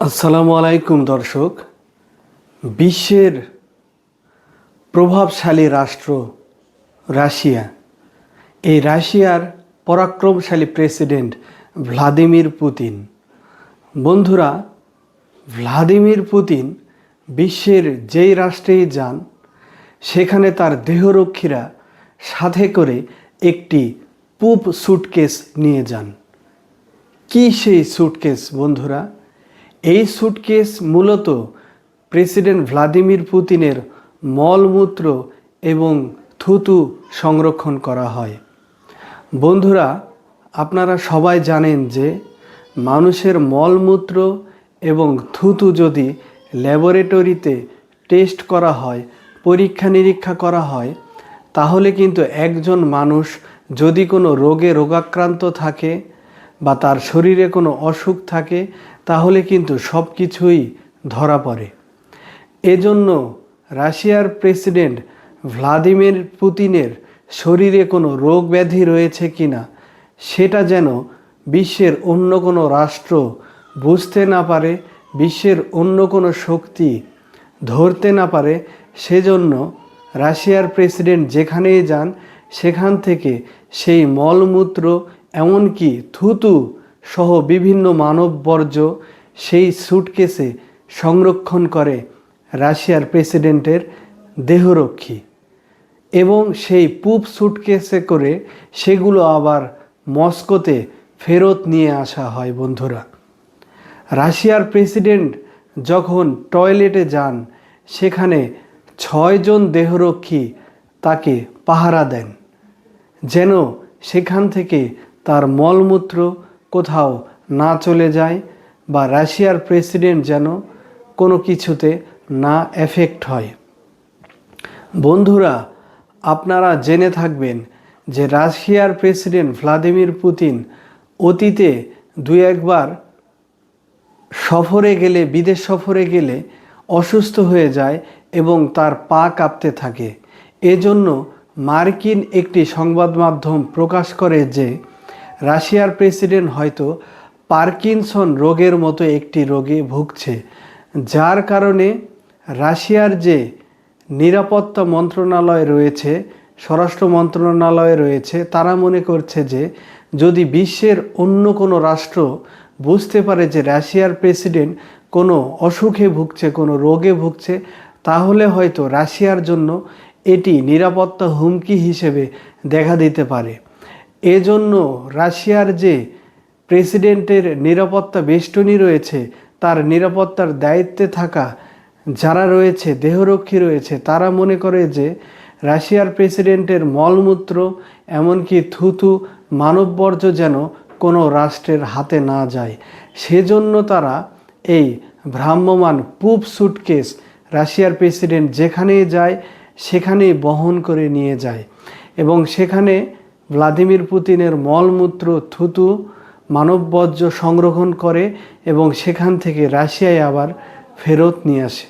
আসসালামু আলাইকুম, দর্শক। বিশ্বের প্রভাবশালী রাষ্ট্র রাশিয়া। এই রাশিয়ার পরাক্রমশালী প্রেসিডেন্ট ভ্লাদিমির পুতিন। বন্ধুরা, ভ্লাদিমির পুতিন বিশ্বের যেই রাষ্ট্রেই যান, সেখানে তার দেহরক্ষীরা সাথে করে একটি পুপ সুটকেস নিয়ে যান। কি সেই সুটকেস, বন্ধুরা? এই সুটকেস মূলত প্রেসিডেন্ট ভ্লাদিমির পুতিনের মলমূত্র এবং থুতু সংরক্ষণ করা হয়। বন্ধুরা, আপনারা সবাই জানেন যে মানুষের মলমূত্র এবং থুতু যদি ল্যাবরেটরিতে টেস্ট করা হয় পরীক্ষা নিরীক্ষা করা হয়, তাহলে কিন্তু একজন মানুষ যদি কোনো রোগে রোগাক্রান্ত থাকে বা তার শরীরে কোনো অসুখ থাকে, তাহলে কিন্তু সব কিছুই ধরা পড়ে। এজন্য রাশিয়ার প্রেসিডেন্ট ভ্লাদিমির পুতিনের শরীরে কোনো রোগ ব্যাধি রয়েছে কি না সেটা যেন বিশ্বের অন্য কোনো রাষ্ট্র বুঝতে না পারে, বিশ্বের অন্য কোনো শক্তি ধরতে না পারে, সেজন্য রাশিয়ার প্রেসিডেন্ট যেখানেই যান, সেখান থেকে সেই মলমূত্র এমনকি থুতু সহ বিভিন্ন মানব বর্জ্য সেই সুটকেসে সংরক্ষণ করে রাশিয়ার প্রেসিডেন্টের দেহরক্ষী। এবং সেই পুপ সুটকেসে করে সেগুলো আবার মস্কোতে ফেরত নিয়ে আসা হয় বন্ধুরা। রাশিয়ার প্রেসিডেন্ট যখন টয়লেটে যান, সেখানে ছয়জন দেহরক্ষী তাকে পাহারা দেন। যেন সেখান থেকে তার মলমূত্র কোথাও না চলে যায় বা রাশিয়ার প্রেসিডেন্ট যেন কোনো কিছুতে না এফেক্ট হয়। বন্ধুরা, আপনারা জেনে থাকবেন যে রাশিয়ার প্রেসিডেন্ট ভ্লাদিমির পুতিন অতীতে দুই একবার সফরে গেলে, বিদেশ সফরে গেলে অসুস্থ হয়ে যায় এবং তার পা কাঁপতে থাকে। এজন্য মার্কিন একটি সংবাদ মাধ্যম প্রকাশ করে যে রাশিয়ার প্রেসিডেন্ট হয়তো পার্কিনসন রোগের মতো একটি রোগে ভুগছে, যার কারণে রাশিয়ার যে নিরাপত্তা মন্ত্রণালয় রয়েছে, স্বরাষ্ট্র মন্ত্রণালয় রয়েছে, তারা মনে করছে যে যদি বিশ্বের অন্য কোনো রাষ্ট্র বুঝতে পারে যে রাশিয়ার প্রেসিডেন্ট কোনো অসুখে ভুগছে, কোনো রোগে ভুগছে, তাহলে হয়তো রাশিয়ার জন্য এটি নিরাপত্তা হুমকি হিসেবে দেখা দিতে পারে। এজন্য রাশিয়ার যে প্রেসিডেন্টের নিরাপত্তা বেষ্টনী রয়েছে, তার নিরাপত্তার দায়িত্বে থাকা যারা রয়েছে, দেহরক্ষী রয়েছে, তারা মনে করে যে রাশিয়ার প্রেসিডেন্টের মলমূত্র, এমনকি থুথু মানববর্জ্য যেন কোনো রাষ্ট্রের হাতে না যায়। সেজন্য তারা এই ভ্রাম্যমান পুপ সুটকেস রাশিয়ার প্রেসিডেন্ট যেখানেই যায়, সেখানেই বহন করে নিয়ে যায় এবং সেখানে ভ্লাদিমির পুতিনের মলমূত্র থুতু মানববর্জ্য সংরক্ষণ করে এবং সেখান থেকে রাশিয়ায় আবার ফেরত নিয়ে আসে।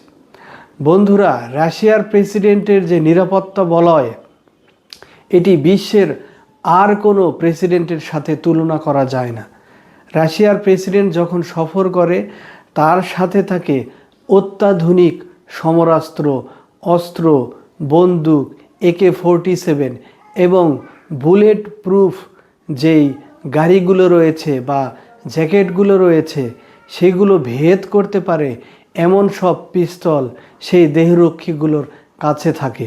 বন্ধুরা, রাশিয়ার প্রেসিডেন্টের যে নিরাপত্তা বলয়, এটি বিশ্বের আর কোনো প্রেসিডেন্টের সাথে তুলনা করা যায় না। রাশিয়ার প্রেসিডেন্ট যখন সফর করে, তার সাথে থাকে অত্যাধুনিক সমরাস্ত্র, অস্ত্র, বন্দুক, একে ফোরটি সেভেন এবং বুলেট প্রুফ যেই গাড়িগুলো রয়েছে বা জ্যাকেটগুলো রয়েছে, সেগুলো ভেদ করতে পারে এমন সব পিস্তল সেই দেহরক্ষীগুলোর কাছে থাকে।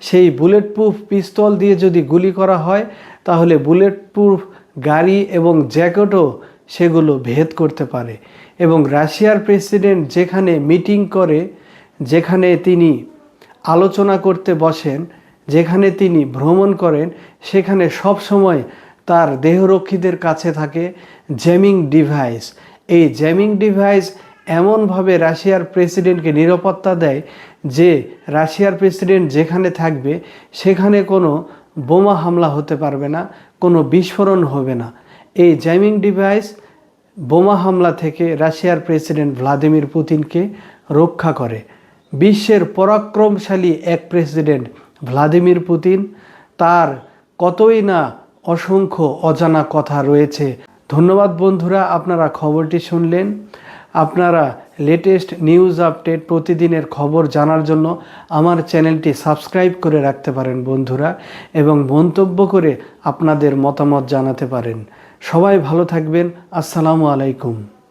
সেই বুলেট প্রুফ পিস্তল দিয়ে যদি গুলি করা হয়, তাহলে বুলেট প্রুফ গাড়ি এবং জ্যাকেটও সেগুলো ভেদ করতে পারে এবং রাশিয়ার প্রেসিডেন্ট যেখানে মিটিং করে, যেখানে তিনি আলোচনা করতে বসেন যেখানে তিনি ভ্রমণ করেন, সেখানে সব সময় তার দেহরক্ষীদের কাছে থাকে জ্যামিং ডিভাইস। এই জ্যামিং ডিভাইস এমনভাবে রাশিয়ার প্রেসিডেন্টকে নিরাপত্তা দেয় যে রাশিয়ার প্রেসিডেন্ট যেখানে থাকবে, সেখানে কোনো বোমা হামলা হতে পারবে না, কোনো বিস্ফোরণ হবে না। এই জ্যামিং ডিভাইস বোমা হামলা থেকে রাশিয়ার প্রেসিডেন্ট ভ্লাদিমির পুতিনকে রক্ষা করে। বিশ্বের পরাক্রমশালী এক প্রেসিডেন্ট ভ্লাদিমির পুতিন, তার কতই না অসংখ্য অজানা কথা রয়েছে। ধন্যবাদ বন্ধুরা, আপনারা খবরটি শুনলেন। আপনারা লেটেস্ট নিউজ আপডেট প্রতিদিনের খবর জানার জন্য আমার চ্যানেলটি সাবস্ক্রাইব করে রাখতে পারেন বন্ধুরা এবং মন্তব্য করে আপনাদের মতামত জানাতে পারেন। সবাই ভালো থাকবেন। আসসালামু আলাইকুম।